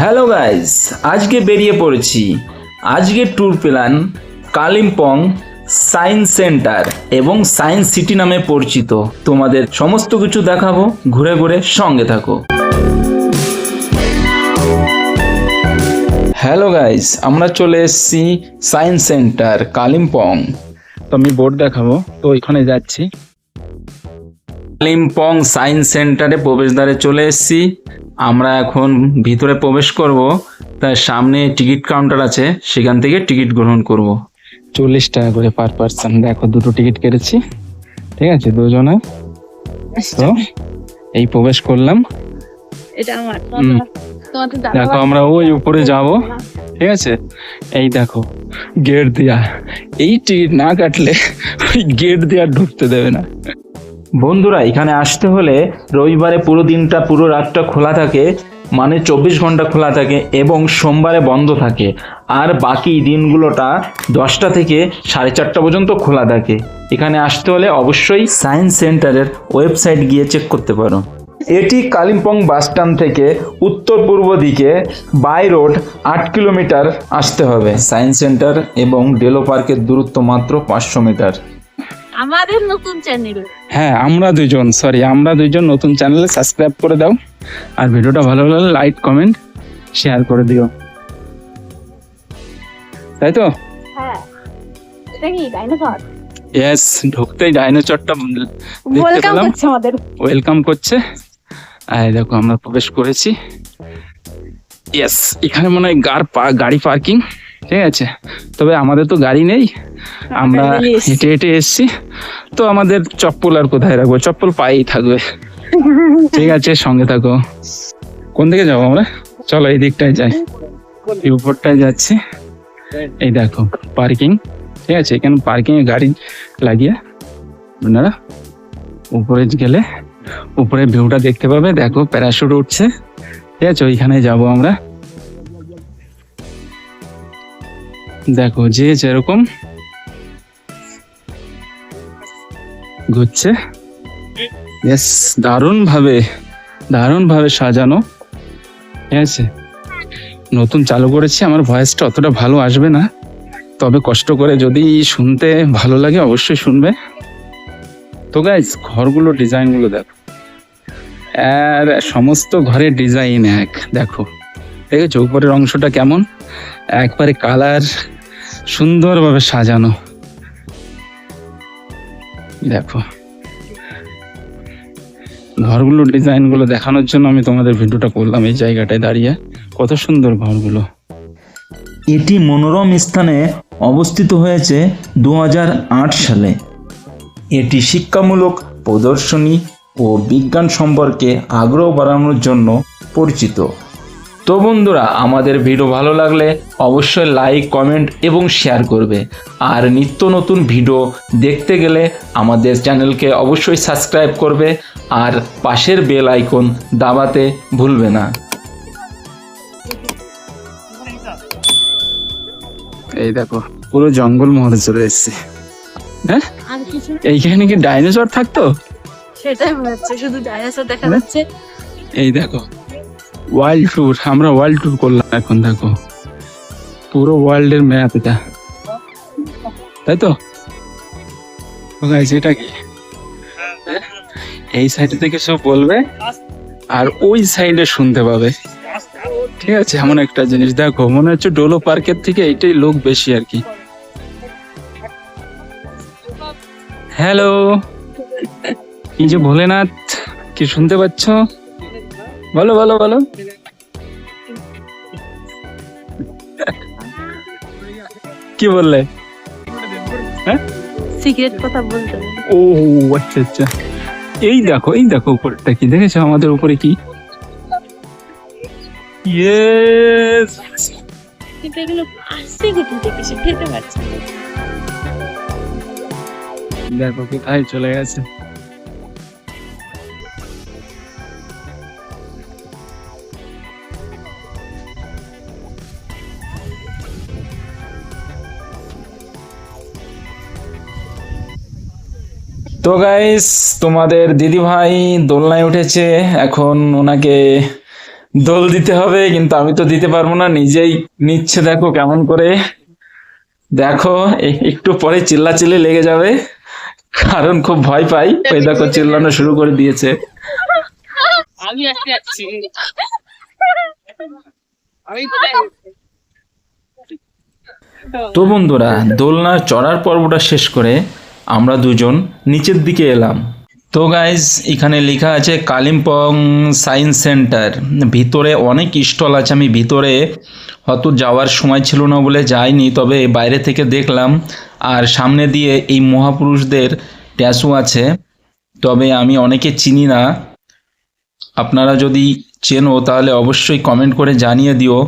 Hello guys, আজকে বেরিয়ে পড়েছি। আজকে tour plan Kalimpong science centre এবং সায়েন্স সিটি নামে পরিচিত। তোমাদের সমস্ত কিছু দেখাবো, ঘুরে ঘুরে সঙ্গে থাকো। হ্যালো গাইস, আমরা চলে এসেছি সায়েন্স সেন্টার কালিম্পং। তো আমি বোর্ড দেখাবো, তো এখানে যাচ্ছি। কালিম্পং সায়েন্স সেন্টারে প্রবেশদ্বারে চলে এসেছি। আমরা এখন ভিতরে প্রবেশ করব। তার সামনে টিকিট কাউন্টার আছে সেখান থেকে টিকিট গ্রহণ করব। চল্লিশ টাকা করে পার পার্সন। দেখো দুটো টিকিট কেটেছি। ঠিক আছে দুজনে। তো এই প্রবেশ করলাম। এটা হুম। দেখো আমরা ওই উপরে যাব। ঠিক আছে? এই দেখো গেট দেয়া। এই টিকিট না কাটলে ওই গেট দেওয়া ঢুকতে দেবে না। বন্ধুরা, এখানে আসতে হলে রবিবারে পুরো দিনটা, পুরো রাতটা খোলা থাকে মানে চব্বিশ ঘণ্টা খোলা থাকে এবং সোমবারে বন্ধ থাকে। আর বাকি দিনগুলোটা দশটা থেকে সাড়ে চারটা পর্যন্ত খোলা থাকে। এখানে আসতে হলে অবশ্যই সায়েন্স সেন্টারের ওয়েবসাইট গিয়ে চেক করতে পারো। এটি কালিম্পং বাসস্ট্যান্ড থেকে উত্তর পূর্ব দিকে বাই রোড, আট কিলোমিটার আসতে হবে। সায়েন্স সেন্টার এবং ডেলো পার্কের দূরত্ব মাত্র পাঁচশো মিটার। আমাদের নতুন চ্যানেল হ্যাঁ আমরা দুজন সরি আমরা দুজন নতুন চ্যানেলে সাবস্ক্রাইব করে দাও। আর ভিডিওটা ভালো লাগলে লাইক কমেন্ট শেয়ার করে দিও। তাই তো? হ্যাঁ। এটা কি ডাইনোসর ইয়েস ঢুকতেই ডাইনোসরটা ওয়েলকাম করছে আমাদের। ওয়েলকাম করছে। আর দেখো আমরা প্রবেশ করেছি। ইয়েস এখানে মনে হয় গাড়ি পার্কিং ঠিক আছে? তবে আমাদের তো গাড়ি নেই। আমরা। হেঁটে হেঁটে এসছি। তো আমাদের চপ্পল আর কোথায় রাখব? চপ্পল পায়েই থাকবে। ঠিক আছে সঙ্গে থাকো। কোন দিকে যাব আমরা? চলো এই দিকটায় যাই। এই উপরটায় যাচ্ছি। এই দেখো পার্কিং। ঠিক আছে এখানে পার্কিং এ গাড়ি লাগিয়ে আপনারা উপরে গেলে উপরে ভিউটা দেখতে পাবে। দেখো প্যারাশুট উঠছে। ঠিক আছে ওইখানে যাব আমরা। দেখো যে যেরকম ঘুরছে ইয়েস দারুণ ভাবে দারুণ ভাবে সাজানো ঠিক আছে? নতুন চালু করেছি আমার ভয়েসটা অতটা ভালো আসবে না তবে কষ্ট করে যদি শুনতে ভালো লাগে অবশ্যই শুনবে। তো গাইজ ঘরগুলো ডিজাইনগুলো দেখো। আর সমস্ত ঘরের ডিজাইন এক দেখো। দেখেছ উপরের অংশটা কেমন? একবারে কালার সুন্দরভাবে সাজানো। দেখো। ঘরগুলো, ডিজাইনগুলো দেখানোর জন্য আমি তোমাদের ভিডিওটা করলাম এই জায়গাটায় দাঁড়িয়ে। কত সুন্দর ঘরগুলো। এটি মনোরম স্থানে অবস্থিত হয়েছে দু হাজার আট সালে। এটি শিক্ষামূলক, প্রদর্শনী ও বিজ্ঞান সম্পর্কে আগ্রহ বাড়ানোর জন্য পরিচিত। তো বন্ধুরা আমাদের ভিডিও ভালো লাগলে অবশ্যই লাইক কমেন্ট এবং শেয়ার করবে। আর নিত্য নতুন ভিডিও দেখতে গেলে আমাদের চ্যানেলকে অবশ্যই সাবস্ক্রাইব করবে আর পাশের বেল আইকন দাবাতে ভুলবে না। এই দেখো পুরো জঙ্গল মহলে চলে এসছে। হ্যাঁ? এইখানে কি ডাইনোসর থাকতো? সেটাই শুধু ডাইনোসর দেখা হ্যাঁ? যাচ্ছে। এই দেখো ওয়ার্ল্ড ট্যুর আমরা ওয়ার্ল্ড ট্যুর করলাম এখন দেখো। পুরো ওয়ার্ল্ডের ম্যাপ এটা। তাই তো? guys, এটা কি? এই সাইড থেকে সব বলবে আর ওই সাইডে শুনতে পাবে। ঠিক আছে এমন একটা জিনিস। দেখো মনে হচ্ছে ডোলো পার্কের থেকে এটাই লোক বেশি আর কি। হ্যালো এই যে ভোলেনাথ কি শুনতে পাচ্ছ? বলো বলো বলো। কি বললে? হ্যাঁ? সিক্রেট কথা বলতে। ও আচ্ছা আচ্ছা। এই দেখো এই দেখো উপরটা কি? দেখেছ আমাদের উপরে কি? ইয়েস কিন্তু এগুলো আসছে কোথা থেকে? সে খেতে পারছে দেখো কোথায় চলে গেছে। তো গাইস তোমাদের দিদি ভাই দোলনায় উঠেছে। এখন ওনাকে দোল দিতে হবে কিন্তু আমি তো দিতে পারব না। নিজেই নিচ্ছে দেখো কেমন করে। দেখো একটু পরে চিল্লাচিল্লি লেগে যাবে। কারণ খুব ভয় পাই। ওই দেখো চিল্লানো শুরু করে দিয়েছে। আমি আসতে যাচ্ছি। আমি তো বন্ধুরা দোলনা চড়ার পর্বটা শেষ করে আমরা দুজন নিচের দিকে এলাম। তো গাইজ এখানে লেখা আছে কালিম্পং সায়েন্স সেন্টার। ভিতরে অনেক স্টল আছে, আমি ভিতরে হয়তো যাওয়ার সময় ছিল না বলে যাইনি, তবে বাইরে থেকে দেখলাম। আর সামনে দিয়ে এই মহাপুরুষদের ট্যাসু আছে, তবে আমি অনেকে চিনি না। আপনারা যদি চেনো, তাহলে অবশ্যই কমেন্ট করে জানিয়ে দিও।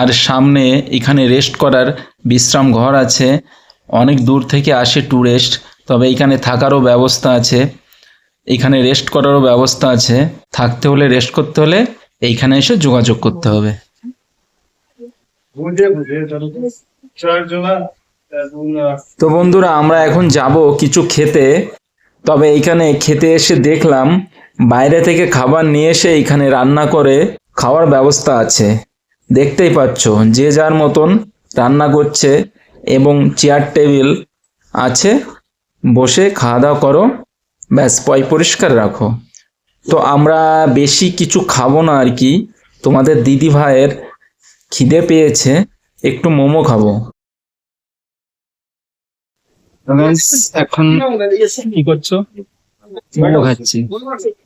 আর সামনে এখানে রেস্ট করার বিশ্রাম ঘর আছে, অনেক দূর থেকে আসে ট্যুরিস্ট তবে এখানে থাকারও ব্যবস্থা আছে। এখানে রেস্ট করারও ব্যবস্থা আছে। থাকতে হলে রেস্ট করতে হলে এইখানে এসে যোগাযোগ করতে হবে। তো বন্ধুরা আমরা এখন যাব কিছু খেতে। তবে এইখানে খেতে এসে দেখলাম বাইরে থেকে খাবার নিয়ে এসে এখানে রান্না করে খাওয়ার ব্যবস্থা আছে। দেখতেই পাচ্ছ যে যার মতন রান্না করছে এবং চেয়ার টেবিল আছে। বসে খাওয়া দাওয়া করো ব্যাস পয় পরিষ্কার রাখো। তো আমরা বেশি কিছু খাব না আর কি। তোমাদের দিদি ভাইয়ের খিদে পেয়েছে একটু মোমো খাব। এখন কি করছ? মোমো খাচ্ছি।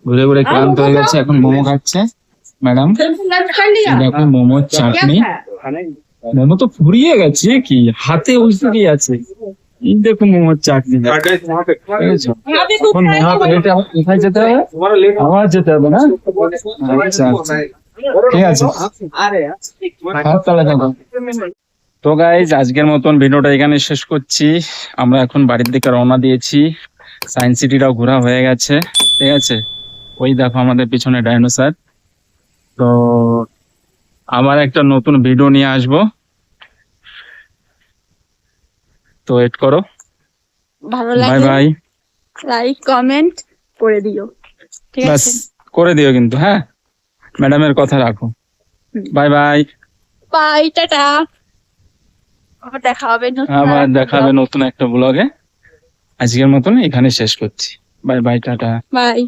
ঘুরে ঘুরে ক্লান্ত হয়ে গেছে এখন মোমো খাচ্ছে ম্যাডাম দেখো মোমোর চাটনি। মোমো তো ফুরিয়ে গেছে কি হাতে উল্টে আছে? এই দেখো মোমোর চাটনি দেখেছ? এখন মোমো প্লেটে আবার কোথায় যেতে হবে? আবার যেতে হবে না? আচ্ছা আচ্ছা। ঠিক আছে। তাহলে তো গাইজ আজকের মতন ভিডিওটা এখানে শেষ করছি। আমরা এখন বাড়ির দিকে রওনা দিয়েছি। সায়েন্স সিটিটাও ঘোরা হয়ে গেছে। ঠিক আছে? ওই দেখো আমাদের পিছনে ডাইনোসার তো আবার একটা নতুন ভিডিও নিয়ে আসব। তো ওয়েট করো। ভালো লাগে বাই বাই লাইক কমেন্ট করে দিও। ঠিক আছে? করে দিও কিন্তু হ্যাঁ? ম্যাডামের কথা রাখো। Bye bye bye tata. আবার দেখা হবে নতুন আবার দেখা হবে নতুন একটা ব্লগে আজকের মতন এখানে শেষ করছি। By bye tata. বাই